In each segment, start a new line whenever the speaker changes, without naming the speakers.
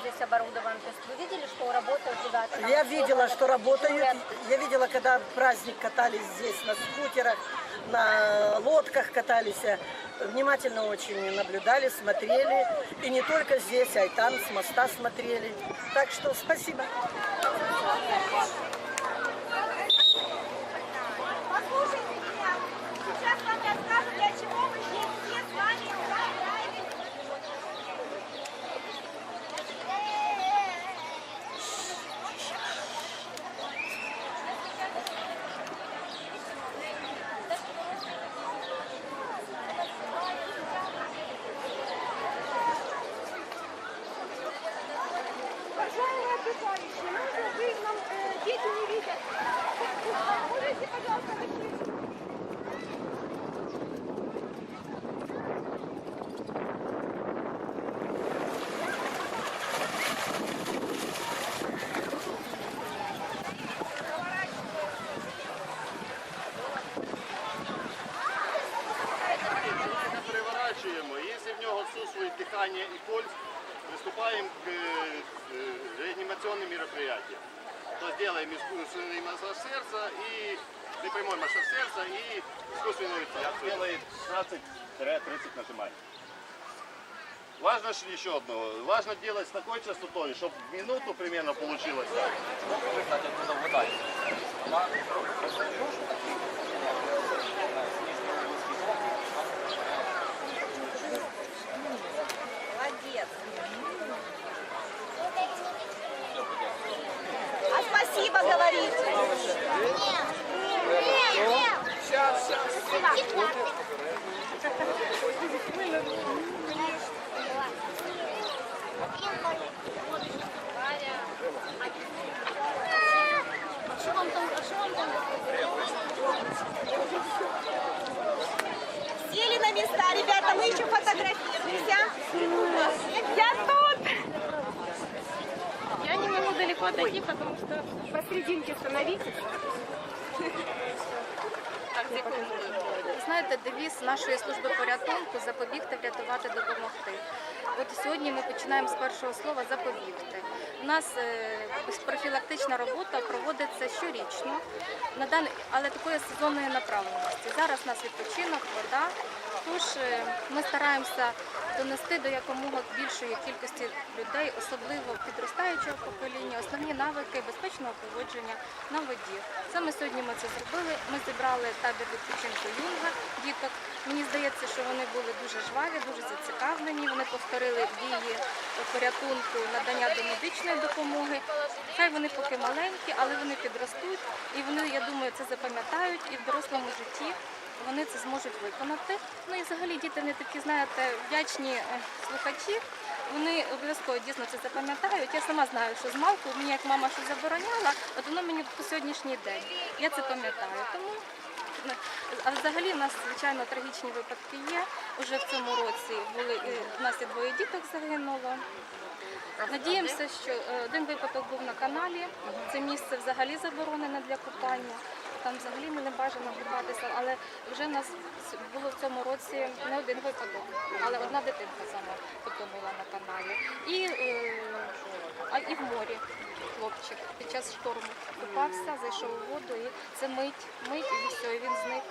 здесь оборудован. То есть вы видели, что работают ребята? там
Я видела, что работают. Я видела, когда праздник катались здесь на скутерах, на лодках катались. Внимательно очень наблюдали, смотрели. И не только здесь, а и там с моста смотрели. Так что спасибо.
Уважаемые отдыхающие, можно вы нам э, дети не видят? Можете, пожалуйста, выйти?
Ми переворачуємо. Якщо в нього отсутствует дихання і пульс, Приступаем к э, э, реанимационным мероприятиям. То сделаем искусственный массаж сердца и непрямой массаж сердца и искусственную вентиляцию. Делает 16-30 нажиманий. Важно еще одно. Важно делать с такой частотой, чтобы в минуту примерно получилось так.
Молодец.
Спасибо говорите.
Далеко отойти, потому что...
Посерединке становитесь.
Знаєте, девіз нашої служби порятунку запобігти, врятувати, допомогти. От сьогодні ми починаємо з першого слова запобігти. У нас е, профілактична робота проводиться щорічно, але такої сезонної направленості. Зараз у нас відпочинок, вода. Тож е, ми стараємося донести до якомога більшої кількості людей, особливо підростаючого покоління, основні навики безпечного поводження на воді. Саме сьогодні ми це зробили. Ми зібрали табір відпочинку юнга діток. Мені здається, що вони були дуже жваві, дуже зацікавлені. Вони повторили дії порятунку, надання до медичної допомоги. Хай вони поки маленькі, але вони підростуть, і вони, я думаю, це запам'ятають і в дорослому житті. Вони це зможуть виконати. Ну і взагалі діти не такі, знаєте, вдячні е, слухачі. Вони обов'язково дійсно це запам'ятають. Я сама знаю, що з малку мені як мама щось забороняла, от воно мені по сьогоднішній день. Я це пам'ятаю. Тому а взагалі в нас звичайно трагічні випадки є. Уже в цьому році були і в нас і двоє діток загинуло. Надіємося, що е, один випадок був на каналі. Це місце взагалі заборонене для купання. Там взагалі не бажано купатися, але вже в нас було в цьому році не один випадок, але одна дитинка саме потонула на каналі. І, е, а, і в морі хлопчик під час шторму купався, зайшов у воду і це мить, мить і все, і він зник.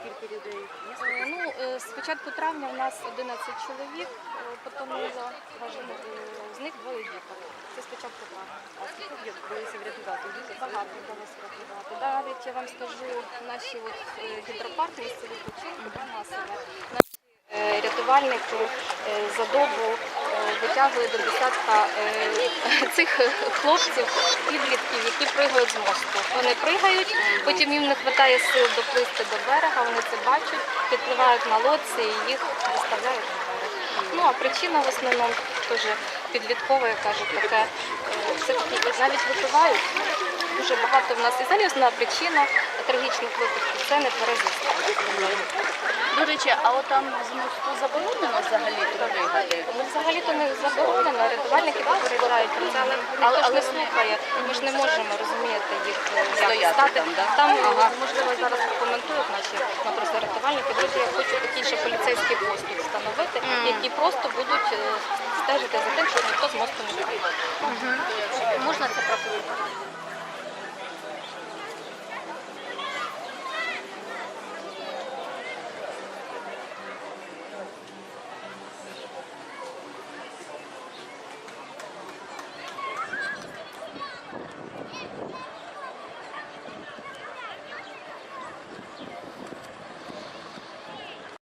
Скільки людей?
Е, Ну, е, з початку травня у нас 11 чоловік е, е, з них двоє діток. Це з початку травня.
А скільки вдалося врятувати дітей?
Багато вдалося врятувати. Навіть я вам скажу, наші от, гідропарки місце відпочинку да, масове. Наші рятувальники за добу витягують до десятка е, цих хлопців, підлітків, які пригають з мосту. Вони пригають, потім їм не вистачає сил доплисти до берега, вони це бачать, підпливають на лодці і їх берег. Ну а причина в основному теж підліткова, я кажу, таке, е, все-таки навіть випивають. Дуже багато в нас і основна причина трагічних випадків це не нетверезість.
До речі, а от там з мосту заборонено взагалі пригати?
Заборонено, рятувальники перевіряють, але, але, але не слухає. Ми ж не можемо розуміти їх е, як стати.
там, да?
Там
Ага.
можливо зараз прокоментують наші ну, просто рятувальники. Друзі, я хочу такий ще поліцейський поступ встановити. які просто будуть е, стежити за тим, що ніхто з мосту не вийде.
Можна це прокоментувати?